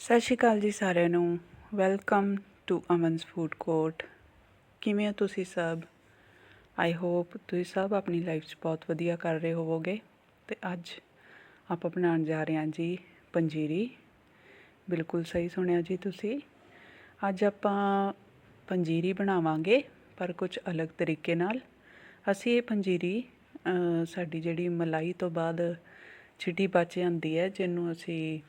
ਸਤਿ ਸ਼੍ਰੀ ਅਕਾਲ ਜੀ ਸਾਰਿਆਂ ਨੂੰ। Welcome to Aman's food court ਕਿਵੇਂ ਹੋ ਤੁਸੀਂ ਸਭ? ਆਈ ਹੋਪ ਤੁਸੀਂ ਸਭ ਆਪਣੀ ਲਾਈਫ 'ਚ ਬਹੁਤ ਵਧੀਆ ਕਰ ਰਹੇ ਹੋਵੋਗੇ। ਤੇ ਅੱਜ ਆਪਾਂ ਬਣਾਉਣ ਜਾ ਰਹੇ ਹਾਂ ਜੀ ਪੰਜੀਰੀ। ਬਿਲਕੁਲ ਸਹੀ ਸੁਣਿਆ ਜੀ ਤੁਸੀਂ। ਅੱਜ ਆਪਾਂ ਪੰਜੀਰੀ ਬਣਾਵਾਂਗੇ, ਪਰ ਕੁਝ ਅਲੱਗ ਤਰੀਕੇ ਨਾਲ। ਅਸੀਂ ਇਹ ਪੰਜੀਰੀ ਸਾਡੀ ਜਿਹੜੀ ਮਲਾਈ ਤੋਂ ਬਾਅਦ ਛਿੱਟੀ ਬਚ ਜਾਂਦੀ ਹੈ, ਜਿਹਨੂੰ ਅਸੀਂ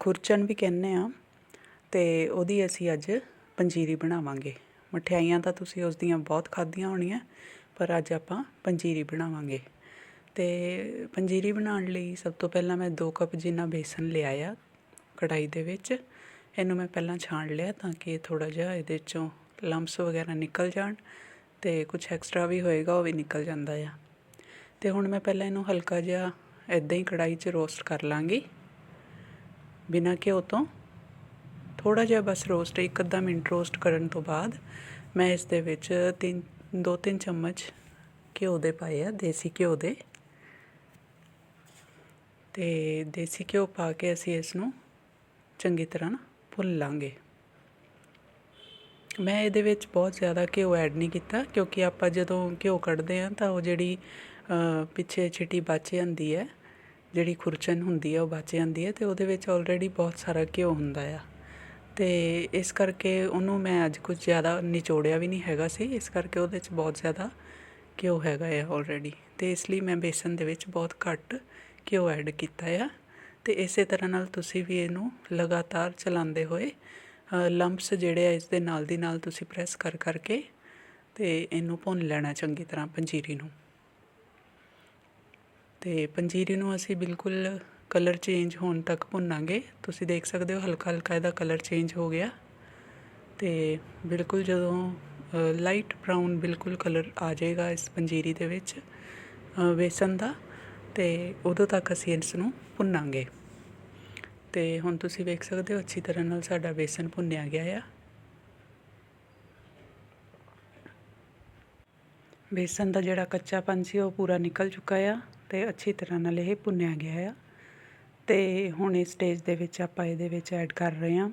ਖੁਰਚਣ ਵੀ ਕਹਿੰਦੇ ਹਾਂ ਅਤੇ ਉਹਦੀ ਅਸੀਂ ਅੱਜ ਪੰਜੀਰੀ ਬਣਾਵਾਂਗੇ। ਮਠਿਆਈਆਂ ਤਾਂ ਤੁਸੀਂ ਉਸ ਦੀਆਂ ਬਹੁਤ ਖਾਧੀਆਂ ਹੋਣੀਆਂ, ਪਰ ਅੱਜ ਆਪਾਂ ਪੰਜੀਰੀ ਬਣਾਵਾਂਗੇ। ਅਤੇ ਪੰਜੀਰੀ ਬਣਾਉਣ ਲਈ ਸਭ ਤੋਂ ਪਹਿਲਾਂ ਮੈਂ 2 ਕੱਪ ਜਿੰਨਾ ਬੇਸਨ ਲਿਆ ਆ ਕੜਾਈ ਦੇ ਵਿੱਚ, ਇਹਨੂੰ ਮੈਂ ਪਹਿਲਾਂ ਛਾਣ ਲਿਆ ਤਾਂ ਕਿ ਥੋੜਾ ਜਿਹਾ ਇਹਦੇ ਚੋਂ ਲੰਪਸ ਵਗੈਰਾ ਨਿਕਲ ਜਾਣ ਤੇ ਕੁਝ ਐਕਸਟਰਾ ਵੀ ਹੋਏਗਾ, ਉਹ ਵੀ ਨਿਕਲ ਜਾਂਦਾ ਆ। ਤੇ ਹੁਣ ਮੈਂ ਪਹਿਲਾਂ ਇਹਨੂੰ ਹਲਕਾ ਜਿਹਾ ਇਦਾਂ ਹੀ ਕੜਾਈ 'ਚ ਰੋਸਟ ਕਰ ਲਾਂਗੀ। ਬਿਨਾਂ ਘਿਓ ਤੋਂ। ਥੋੜਾ ਜਿਹਾ ਬਸ ਰੋਸਟ ਇੱਕ ਅੱਧਾ ਮਿੰਟ ਰੋਸਟ ਕਰਨ ਤੋਂ ਬਾਅਦ ਮੈਂ ਇਸ ਦੇ ਵਿੱਚ ਤਿੰਨ, ਦੋ ਤਿੰਨ ਚਮਚ ਘਿਓ ਦੇ ਪਾਏ ਆ, ਦੇਸੀ ਘਿਓ ਦੇ। ਤੇ ਦੇਸੀ ਘਿਓ ਪਾ ਕੇ ਅਸੀਂ ਇਸ ਨੂੰ ਚੰਗੀ ਤਰ੍ਹਾਂ ਭੁੰਨ ਲਾਂਗੇ। ਮੈਂ ਇਹਦੇ ਵਿੱਚ ਬਹੁਤ ਜ਼ਿਆਦਾ ਘਿਓ ਐਡ ਨਹੀਂ ਕੀਤਾ, ਕਿਉਂਕਿ ਆਪਾਂ ਜਦੋਂ ਘਿਓ ਕੱਢਦੇ ਆ ਤਾਂ ਉਹ ਜਿਹੜੀ ਪਿੱਛੇ ਛਿੱਟੀ ਬਚ ਜਾਂਦੀ ਹੈ। ਜਿਹੜੀ ਖੁਰਚਣ ਹੁੰਦੀ ਆ, ਉਹ ਬਚ ਜਾਂਦੀ ਹੈ ਅਤੇ ਉਹਦੇ ਵਿੱਚ ਆਲਰੇਡੀ ਬਹੁਤ ਸਾਰਾ ਘਿਓ ਹੁੰਦਾ ਆ। ਅਤੇ ਇਸ ਕਰਕੇ ਉਹਨੂੰ ਮੈਂ ਅੱਜ ਕੁਝ ਜ਼ਿਆਦਾ ਨਿਚੋੜਿਆ ਵੀ ਨਹੀਂ ਹੈਗਾ ਸੀ, ਇਸ ਕਰਕੇ ਉਹਦੇ 'ਚ ਬਹੁਤ ਜ਼ਿਆਦਾ ਘਿਓ ਹੈਗਾ ਆ ਆਲਰੇਡੀ ਅਤੇ ਇਸ ਲਈ ਮੈਂ ਬੇਸਨ ਦੇ ਵਿੱਚ ਬਹੁਤ ਘੱਟ ਘਿਓ ਐਡ ਕੀਤਾ ਆ। ਅਤੇ ਇਸੇ ਤਰ੍ਹਾਂ ਨਾਲ ਤੁਸੀਂ ਵੀ ਇਹਨੂੰ ਲਗਾਤਾਰ ਚਲਾਉਂਦੇ ਹੋਏ ਲੰਪਸ ਜਿਹੜੇ ਆ ਇਸ ਦੇ ਨਾਲ ਦੀ ਨਾਲ ਤੁਸੀਂ ਪ੍ਰੈਸ ਕਰ ਕਰਕੇ ਅਤੇ ਇਹਨੂੰ ਭੁੰਨ ਲੈਣਾ ਚੰਗੀ ਤਰ੍ਹਾਂ ਪੰਜੀਰੀ ਨੂੰ। ਅਤੇ ਪੰਜੀਰੀ ਨੂੰ ਅਸੀਂ ਬਿਲਕੁਲ ਕਲਰ ਚੇਂਜ ਹੋਣ ਤੱਕ ਭੁੰਨਾਂਗੇ। ਤੁਸੀਂ ਦੇਖ ਸਕਦੇ ਹੋ ਹਲਕਾ ਹਲਕਾ ਇਹਦਾ ਕਲਰ ਚੇਂਜ ਹੋ ਗਿਆ। ਤੇ ਬਿਲਕੁਲ ਜਦੋਂ ਲਾਈਟ ਬ੍ਰਾਊਨ ਬਿਲਕੁਲ ਕਲਰ ਆ ਜਾਏਗਾ ਇਸ ਪੰਜੀਰੀ ਦੇ ਵਿੱਚ ਅ, ਦਾ। ਤੇ ਉਦੋਂ ਤੱਕ ਅਸੀਂ ਇਸ ਨੂੰ ਭੁੰਨਾਂਗੇ। ਤੇ ਹੁਣ ਤੁਸੀਂ ਵੇਖ ਸਕਦੇ ਹੋ ਅੱਛੀ ਤਰ੍ਹਾਂ ਨਾਲ ਸਾਡਾ ਵੇਸਣ ਭੁੰਨਿਆ ਗਿਆ ਆ। ਬੇਸਨ ਦਾ ਜਿਹੜਾ ਕੱਚਾਪਨ ਸੀ ਉਹ ਪੂਰਾ ਨਿਕਲ ਚੁੱਕਾ ਆ। ਤੇ ਅੱਛੀ ਤਰ੍ਹਾਂ ਨਾਲ ਇਹ ਭੁੰਨਿਆ ਗਿਆ ਆ। ਤੇ ਹੁਣ ਇਸ ਸਟੇਜ ਦੇ ਵਿੱਚ ਆਪਾਂ ਇਹਦੇ ਵਿੱਚ ਐਡ ਕਰ ਰਹੇ ਹਾਂ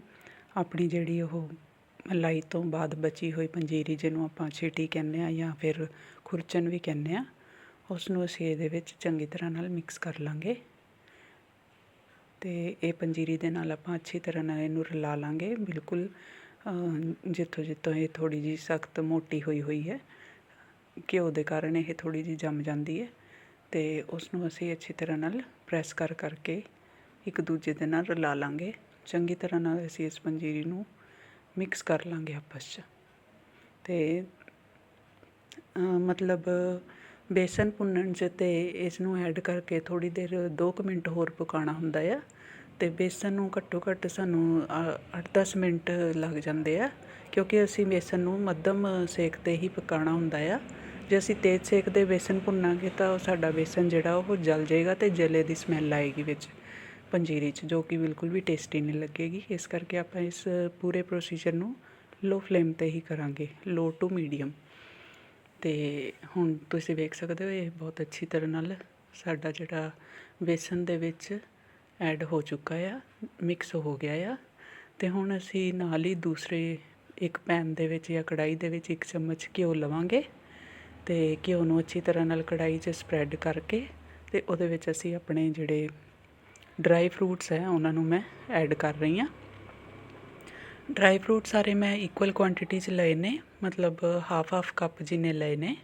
ਆਪਣੀ ਜਿਹੜੀ ਉਹ ਮਲਾਈ ਤੋਂ ਬਾਅਦ ਬਚੀ ਹੋਈ ਪੰਜੀਰੀ ਜਿਹਨੂੰ ਆਪਾਂ ਛੇਟੀ ਕਹਿੰਦੇ ਆ ਜਾਂ ਫਿਰ ਖੁਰਚਨ ਵੀ ਕਹਿੰਦੇ ਆ ਉਸ ਨੂੰ ਅਸੀਂ ਇਹਦੇ ਵਿੱਚ ਚੰਗੀ ਤਰ੍ਹਾਂ ਨਾਲ ਮਿਕਸ ਕਰ ਲਾਂਗੇ। ਤੇ ਇਹ ਪੰਜੀਰੀ ਦੇ ਨਾਲ ਆਪਾਂ ਅੱਛੀ ਤਰ੍ਹਾਂ ਨਾਲ ਇਹਨੂੰ ਰਲਾ ਲਾਂਗੇ। ਬਿਲਕੁਲ ਜਿੱਥੋਂ ਜਿੱਥੋਂ ਇਹ ਥੋੜੀ ਜੀ ਸਖਤ ਮੋਟੀ ਹੋਈ ਹੋਈ ਹੈ, ਘਿਓ ਦੇ ਕਾਰਨ ਇਹ ਥੋੜੀ ਜੀ ਜੰਮ ਜਾਂਦੀ ਹੈ। ਅਤੇ ਉਸ ਨੂੰ ਅਸੀਂ ਅੱਛੀ ਤਰ੍ਹਾਂ ਨਾਲ ਪ੍ਰੈਸ ਕਰ ਕਰਕੇ ਇੱਕ ਦੂਜੇ ਦੇ ਨਾਲ ਰਲਾ ਲਾਂਗੇ। ਚੰਗੀ ਤਰ੍ਹਾਂ ਨਾਲ ਅਸੀਂ ਇਸ ਪੰਜੀਰੀ ਨੂੰ ਮਿਕਸ ਕਰ ਲਾਂਗੇ ਆਪਸ 'ਚ। ਅਤੇ ਮਤਲਬ ਬੇਸਨ ਭੁੰਨਣ 'ਚ ਅਤੇ ਇਸ ਨੂੰ ਐਡ ਕਰਕੇ ਥੋੜ੍ਹੀ ਦੇਰ 2 ਮਿੰਟ ਹੋਰ ਪਕਾਉਣਾ ਹੁੰਦਾ ਆ। ਅਤੇ ਬੇਸਨ ਨੂੰ ਘੱਟੋ ਘੱਟ ਸਾਨੂੰ ਅੱਠ 10 ਮਿੰਟ ਲੱਗ ਜਾਂਦੇ ਆ। ਕਿਉਂਕਿ ਅਸੀਂ ਬੇਸਨ ਨੂੰ ਮੱਧਮ ਸੇਕ ਤੇ ਹੀ ਪਕਾਉਣਾ ਹੁੰਦਾ ਆ। ਜੇ ਅਸੀਂ ਤੇਜ਼ ਸੇਕ ਦੇ ਬੇਸਨ ਭੁੰਨਾਂਗੇ ਤਾਂ ਉਹ ਸਾਡਾ ਬੇਸਨ ਜਿਹੜਾ ਉਹ ਜਲ ਜਾਏਗਾ ਅਤੇ ਜਲੇ ਦੀ ਸਮੈਲ ਆਏਗੀ ਵਿੱਚ ਪੰਜੀਰੀ 'ਚ, ਜੋ ਕਿ ਬਿਲਕੁਲ ਵੀ ਟੇਸਟੀ ਨਹੀਂ ਲੱਗੇਗੀ। ਇਸ ਕਰਕੇ ਆਪਾਂ ਇਸ ਪੂਰੇ ਪ੍ਰੋਸੀਜਰ ਨੂੰ ਲੋ ਫਲੇਮ ਤੇ ਹੀ ਕਰਾਂਗੇ ਲੋ ਟੂ ਮੀਡੀਅਮ ਤੇ ਹੁਣ ਤੁਸੀਂ ਵੇਖ ਸਕਦੇ ਹੋ, ਇਹ ਬਹੁਤ ਅੱਛੀ ਤਰ੍ਹਾਂ ਨਾਲ ਸਾਡਾ ਜਿਹੜਾ ਬੇਸਨ ਦੇ ਵਿੱਚ ਐਡ ਹੋ ਚੁੱਕਾ ਆ ਮਿਕਸ ਹੋ ਗਿਆ ਆ। ਤੇ ਹੁਣ ਅਸੀਂ ਨਾਲ ਹੀ ਦੂਸਰੇ ਇੱਕ ਪੈਨ ਦੇ ਵਿੱਚ ਜਾਂ ਕੜਾਈ ਦੇ ਵਿੱਚ ਇੱਕ ਚਮਚ ਘਿਓ ਲਵਾਂਗੇ। ਅਤੇ ਘਿਓ ਨੂੰ ਅੱਛੀ ਤਰ੍ਹਾਂ ਨਾਲ ਕੜਾਹੀ 'ਚ ਸਪਰੈਡ ਕਰਕੇ ਅਤੇ ਉਹਦੇ ਵਿੱਚ ਅਸੀਂ ਆਪਣੇ ਜਿਹੜੇ ਡਰਾਈ ਫਰੂਟਸ ਹੈ, ਉਹਨਾਂ ਨੂੰ ਮੈਂ ਐਡ ਕਰ ਰਹੀ ਹਾਂ। ਡਰਾਈ ਫਰੂਟ ਸਾਰੇ ਮੈਂ ਇਕੁਅਲ ਕੁਆਂਟੀਟੀ 'ਚ ਲਏ ਨੇ, ਮਤਲਬ ਹਾਫ ਹਾਫ ਕੱਪ ਜਿੰਨੇ ਲਏ ਨੇ,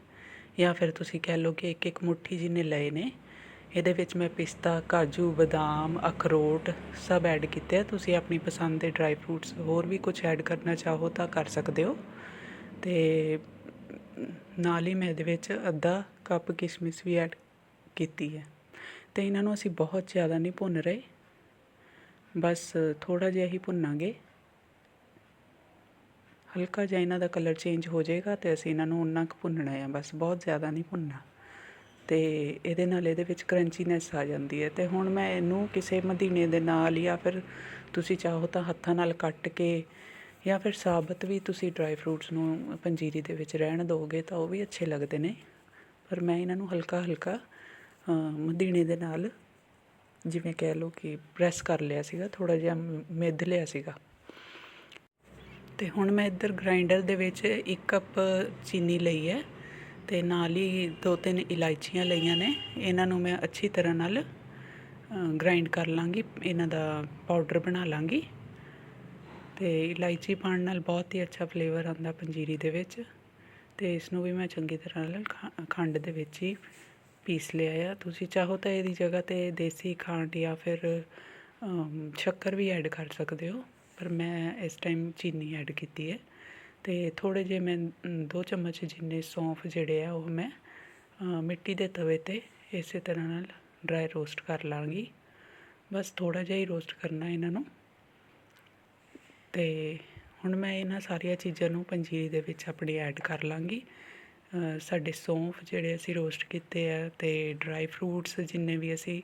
ਜਾਂ ਫਿਰ ਤੁਸੀਂ ਕਹਿ ਲਓ ਕਿ ਇੱਕ ਇੱਕ ਮੁੱਠੀ ਜਿੰਨੇ ਲਏ ਨੇ, ਇਹਦੇ ਵਿੱਚ ਮੈਂ ਪਿਸਤਾ, ਕਾਜੂ, ਬਦਾਮ, ਅਖਰੋਟ ਸਭ ਐਡ ਕੀਤੇ ਤੁਸੀਂ ਆਪਣੀ ਪਸੰਦ ਦੇ ਡਰਾਈ ਫਰੂਟਸ ਹੋਰ ਵੀ ਕੁਝ ਐਡ ਕਰਨਾ ਚਾਹੋ ਤਾਂ ਕਰ ਸਕਦੇ ਹੋ। ਤੇ ਨਾਲ ਹੀ ਮੈਂ ਇਹਦੇ ਵਿੱਚ ਅੱਧਾ ਕੱਪ ਕਿਸ਼ਮਿਸ਼ ਵੀ ਐਡ ਕੀਤੀ ਹੈ। ਅਤੇ ਇਹਨਾਂ ਨੂੰ ਅਸੀਂ ਬਹੁਤ ਜ਼ਿਆਦਾ ਨਹੀਂ ਭੁੰਨ ਰਹੇ। ਬਸ ਥੋੜ੍ਹਾ ਜਿਹਾ ਹੀ ਭੁੰਨਾਂਗੇ। ਹਲਕਾ ਜਿਹਾ ਇਹਨਾਂ ਦਾ ਕਲਰ ਚੇਂਜ ਹੋ ਜਾਏਗਾ ਤੇ ਅਸੀਂ ਇਹਨਾਂ ਨੂੰ ਉਨਾ ਕੁ ਭੁੰਨਣਾ ਹੈ। ਬਸ ਬਹੁਤ ਜ਼ਿਆਦਾ ਨਹੀਂ ਭੁੰਨਣਾ। ਤੇ ਇਹਦੇ ਨਾਲ ਇਹਦੇ ਵਿੱਚ ਕਰੰਚੀਨੈਸ ਆ ਜਾਂਦੀ ਹੈ। ਤੇ ਹੁਣ ਮੈਂ ਇਹਨੂੰ ਕਿਸੇ ਮਦੀਨੇ ਦੇ ਨਾਲ ਜਾਂ ਫਿਰ ਤੁਸੀਂ ਚਾਹੋ ਤਾਂ ਹੱਥਾਂ ਨਾਲ ਕੱਟ ਕੇ ਜਾਂ ਫਿਰ ਸਾਬਤ ਵੀ ਤੁਸੀਂ ਡਰਾਈ ਫਰੂਟਸ ਨੂੰ ਪੰਜੀਰੀ ਦੇ ਵਿੱਚ ਰਹਿਣ ਦਿਓਗੇ ਤਾਂ ਉਹ ਵੀ ਅੱਛੇ ਲੱਗਦੇ ਨੇ। ਪਰ ਮੈਂ ਇਹਨਾਂ ਨੂੰ ਹਲਕਾ ਹਲਕਾ ਮਦੀਣੇ ਦੇ ਨਾਲ ਜਿਵੇਂ ਕਹਿ ਲਓ ਕਿ ਪ੍ਰੈਸ ਕਰ ਲਿਆ ਸੀਗਾ ਥੋੜਾ ਜਿਹਾ ਮਿੱਧ ਲਿਆ ਸੀਗਾ। ਤੇ ਹੁਣ ਮੈਂ ਇੱਧਰ ਗ੍ਰਾਈਂਡਰ ਦੇ ਵਿੱਚ ਇੱਕ ਕੱਪ ਚੀਨੀ ਲਈ ਹੈ ਤੇ ਨਾਲ ਹੀ ਦੋ ਤਿੰਨ ਇਲਾਇਚੀਆਂ ਲਈਆਂ ਨੇ। ਇਹਨਾਂ ਨੂੰ ਮੈਂ ਅੱਛੀ ਤਰ੍ਹਾਂ ਨਾਲ ਗ੍ਰਾਈਂਡ ਕਰ ਲਾਂਗੀ, ਇਹਨਾਂ ਦਾ ਪਾਊਡਰ ਬਣਾ ਲਾਂਗੀ। ਅਤੇ ਇਲਾਇਚੀ ਪਾਉਣ ਨਾਲ ਬਹੁਤ ਹੀ ਅੱਛਾ ਫਲੇਵਰ ਆਉਂਦਾ ਪੰਜੀਰੀ ਦੇ ਵਿੱਚ। ਅਤੇ ਇਸ ਨੂੰ ਵੀ ਮੈਂ ਚੰਗੀ ਤਰ੍ਹਾਂ ਨਾਲ ਖਾ- ਖੰਡ ਦੇ ਵਿੱਚ ਹੀ ਪੀਸ ਲਿਆ ਆ। ਤੁਸੀਂ ਚਾਹੋ ਤਾਂ ਇਹਦੀ ਜਗ੍ਹਾ ਤੇ ਦੇਸੀ ਖੰਡ ਜਾਂ ਫਿਰ ਅਮ, ਸ਼ੱਕਰ ਵੀ ਐਡ ਕਰ ਸਕਦੇ ਹੋ ਪਰ ਮੈਂ ਇਸ ਟਾਈਮ ਚੀਨੀ ਐਡ ਕੀਤੀ ਹੈ। ਅਤੇ ਥੋੜ੍ਹੇ ਜਿਹੇ ਮੈਂ ਦੋ ਚਮਚ ਜਿੰਨੇ ਸੌਂਫ ਜਿਹੜੇ ਆ ਉਹ ਮੈਂ ਮਿੱਟੀ ਦੇ ਤਵੇ ਤੇ ਇਸੇ ਤਰ੍ਹਾਂ ਨਾਲ ਡਰਾਈ ਰੋਸਟ ਕਰ ਲਾਂਗੀ। ਬਸ ਥੋੜ੍ਹਾ ਜਿਹਾ ਹੀ ਰੋਸਟ ਕਰਨਾ ਇਹਨਾਂ ਨੂੰ। ਤੇ ਹੁਣ ਮੈਂ ਇਹਨਾਂ ਸਾਰੀਆਂ ਚੀਜ਼ਾਂ ਨੂੰ ਪੰਜੀਰੀ ਦੇ ਵਿੱਚ ਆਪਣੀ ਐਡ ਕਰ ਲਵਾਂਗੀ ਸਾਡੇ ਸੌਂਫ ਜਿਹੜੇ ਅਸੀਂ ਰੋਸਟ ਕੀਤੇ ਆ ਅਤੇ ਡਰਾਈ ਫਰੂਟਸ ਜਿੰਨੇ ਵੀ ਅਸੀਂ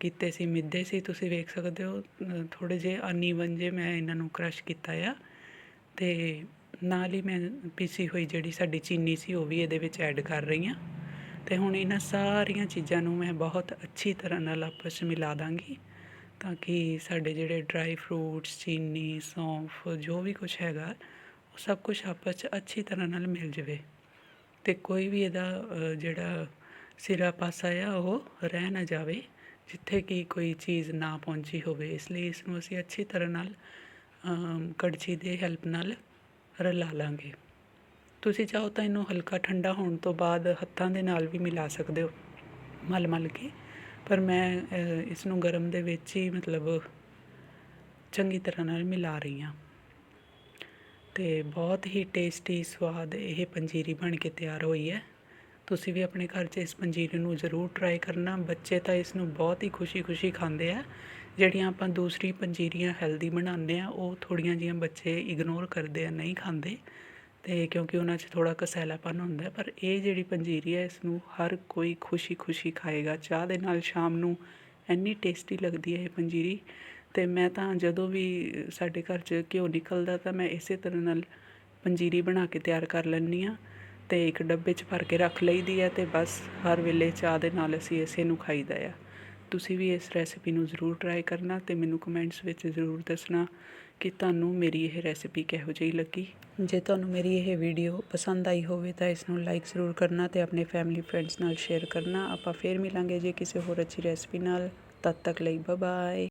ਕੀਤੇ ਸੀ, ਮਿੱਧੇ ਸੀ, ਤੁਸੀਂ ਵੇਖ ਸਕਦੇ ਹੋ ਥੋੜ੍ਹੇ ਜਿਹੇ ਅਨਈਵਨ ਜੇ ਮੈਂ ਇਹਨਾਂ ਨੂੰ ਕ੍ਰਸ਼ ਕੀਤਾ ਆ। ਅਤੇ ਨਾਲ ਹੀ ਮੈਂ ਪੀਸੀ ਹੋਈ ਜਿਹੜੀ ਸਾਡੀ ਚੀਨੀ ਸੀ, ਉਹ ਵੀ ਇਹਦੇ ਵਿੱਚ ਐਡ ਕਰ ਰਹੀ ਹਾਂ। ਅਤੇ ਹੁਣ ਇਹਨਾਂ ਸਾਰੀਆਂ ਚੀਜ਼ਾਂ ਨੂੰ ਮੈਂ ਬਹੁਤ ਅੱਛੀ ਤਰ੍ਹਾਂ ਨਾਲ ਆਪਸ 'ਚ ਮਿਲਾ ਦਾਂਗੀ। ਤਾਂ ਕਿ ਸਾਡੇ ਜਿਹੜੇ ਡਰਾਈ ਫਰੂਟਸ ਚੀਨੀ, ਸੌਂਫ, ਜੋ ਵੀ ਕੁਛ ਹੈਗਾ, ਉਹ ਸਭ ਕੁਛ ਆਪਸ 'ਚ ਅੱਛੀ ਤਰ੍ਹਾਂ ਨਾਲ ਮਿਲ ਜਾਵੇ। ਅਤੇ ਕੋਈ ਵੀ ਇਹਦਾ ਜਿਹੜਾ ਸਿਰਾ ਪਾਸਾ ਆ, ਉਹ ਰਹਿ ਨਾ ਜਾਵੇ, ਜਿੱਥੇ ਕਿ ਕੋਈ ਚੀਜ਼ ਨਾ ਪਹੁੰਚੀ ਹੋਵੇ। ਇਸ ਲਈ ਇਸ ਨੂੰ ਅਸੀਂ ਅੱਛੀ ਤਰ੍ਹਾਂ ਨਾਲ ਕੜਛੀ ਦੇ ਹੈਲਪ ਨਾਲ ਰਲਾ ਲਾਂਗੇ। ਤੁਸੀਂ ਚਾਹੋ ਤਾਂ ਇਹਨੂੰ ਹਲਕਾ ਠੰਡਾ ਹੋਣ ਤੋਂ ਬਾਅਦ ਹੱਥਾਂ ਦੇ ਨਾਲ ਵੀ ਮਿਲਾ ਸਕਦੇ ਹੋ। ਮਲ ਮਲ ਕੇ। ਪਰ ਮੈਂ ਇਸ ਨੂੰ ਗਰਮ ਦੇ ਵਿੱਚ ਹੀ ਮਤਲਬ ਚੰਗੀ ਤਰ੍ਹਾਂ ਨਾਲ ਮਿਲਾ ਰਹੀ ਹਾਂ। ਅਤੇ ਬਹੁਤ ਹੀ ਟੇਸਟੀ ਸਵਾਦ ਇਹ ਪੰਜੀਰੀ ਬਣ ਕੇ ਤਿਆਰ ਹੋਈ ਹੈ। ਤੁਸੀਂ ਵੀ ਆਪਣੇ ਘਰ 'ਚ ਇਸ ਪੰਜੀਰੀ ਨੂੰ ਜ਼ਰੂਰ ਟਰਾਈ ਕਰਨਾ। ਬੱਚੇ ਤਾਂ ਇਸ ਨੂੰ ਬਹੁਤ ਹੀ ਖੁਸ਼ੀ-ਖੁਸ਼ੀ ਖਾਂਦੇ ਆ। ਜਿਹੜੀਆਂ ਆਪਾਂ ਦੂਸਰੀ ਪੰਜੀਰੀਆਂ ਹੈਲਦੀ ਬਣਾਉਂਦੇ ਆ, ਉਹ ਥੋੜ੍ਹੀਆਂ ਜੀਆਂ ਬੱਚੇ ਇਗਨੋਰ ਕਰਦੇ ਆ, ਨਹੀਂ ਖਾਂਦੇ। ਅਤੇ ਕਿਉਂਕਿ ਉਹਨਾਂ 'ਚ ਥੋੜ੍ਹਾ ਕਸੈਲਾਪਨ ਹੁੰਦਾ ਪਰ ਇਹ ਜਿਹੜੀ ਪੰਜੀਰੀ ਹੈ ਇਸ ਨੂੰ ਹਰ ਕੋਈ ਖੁਸ਼ੀ-ਖੁਸ਼ੀ ਖਾਏਗਾ। ਚਾਹ ਦੇ ਨਾਲ ਸ਼ਾਮ ਨੂੰ ਇੰਨੀ ਟੇਸਟੀ ਲੱਗਦੀ ਹੈ ਇਹ ਪੰਜੀਰੀ ਅਤੇ ਮੈਂ ਤਾਂ ਜਦੋਂ ਵੀ ਸਾਡੇ ਘਰ 'ਚ ਘਿਓ ਨਿਕਲਦਾ ਤਾਂ ਮੈਂ ਇਸੇ ਤਰ੍ਹਾਂ ਨਾਲ ਪੰਜੀਰੀ ਬਣਾ ਕੇ ਤਿਆਰ ਕਰ ਲੈਂਦੀ ਹਾਂ ਅਤੇ ਇੱਕ ਡੱਬੇ 'ਚ ਭਰ ਕੇ ਰੱਖ ਲਈਦੀ ਹੈ ਅਤੇ ਬਸ ਹਰ ਵੇਲੇ ਚਾਹ ਦੇ ਨਾਲ ਅਸੀਂ ਇਸੇ ਨੂੰ ਖਾਈਦਾ ਆ। ਤੁਸੀਂ ਵੀ ਇਸ ਰੈਸਿਪੀ ਨੂੰ ਜ਼ਰੂਰ ਟਰਾਈ ਕਰਨਾ ਅਤੇ ਮੈਨੂੰ ਕਮੈਂਟਸ ਵਿੱਚ ਜ਼ਰੂਰ ਦੱਸਣਾ ਕਿ ਤੁਹਾਨੂੰ ਮੇਰੀ ਇਹ ਰੈਸਿਪੀ ਕਿਹੋ ਜਿਹੀ ਲੱਗੀ। ਜੇ ਤੁਹਾਨੂੰ ਮੇਰੀ ਇਹ ਵੀਡੀਓ ਪਸੰਦ ਆਈ ਹੋਵੇ ਤਾਂ ਇਸ ਨੂੰ ਲਾਈਕ ਜ਼ਰੂਰ ਕਰਨਾ ਤੇ ਆਪਣੇ ਫੈਮਿਲੀ ਫਰੈਂਡਸ ਨਾਲ ਸ਼ੇਅਰ ਕਰਨਾ। ਆਪਾਂ ਫੇਰ ਮਿਲਾਂਗੇ ਜੇ ਕਿਸੇ ਹੋਰ ਅੱਛੀ ਰੈਸਿਪੀ ਨਾਲ। ਤਦ ਤੱਕ ਲਈ ਬਾਏ